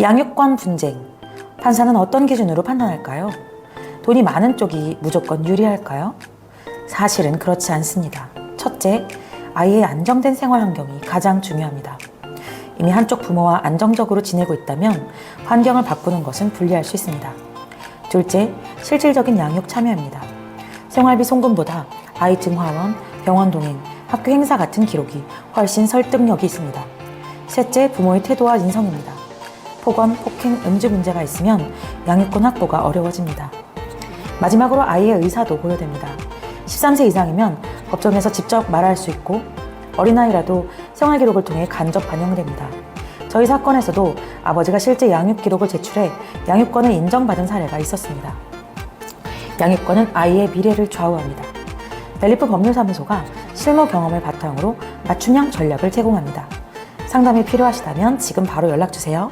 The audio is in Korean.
양육권 분쟁. 판사는 어떤 기준으로 판단할까요? 돈이 많은 쪽이 무조건 유리할까요? 사실은 그렇지 않습니다. 첫째, 아이의 안정된 생활 환경이 가장 중요합니다. 이미 한쪽 부모와 안정적으로 지내고 있다면 환경을 바꾸는 것은 불리할 수 있습니다. 둘째, 실질적인 양육 참여입니다. 생활비 송금보다 아이 등하원, 병원 동행, 학교 행사 같은 기록이 훨씬 설득력이 있습니다. 셋째, 부모의 태도와 인성입니다. 폭언, 폭행, 음주 문제가 있으면 양육권 확보가 어려워집니다. 마지막으로 아이의 의사도 고려됩니다. 13세 이상이면 법정에서 직접 말할 수 있고 어린아이라도 생활 기록을 통해 간접 반영됩니다. 저희 사건에서도 아버지가 실제 양육 기록을 제출해 양육권을 인정받은 사례가 있었습니다. 양육권은 아이의 미래를 좌우합니다. 벨리프 법률사무소가 실무 경험을 바탕으로 맞춤형 전략을 제공합니다. 상담이 필요하시다면 지금 바로 연락 주세요.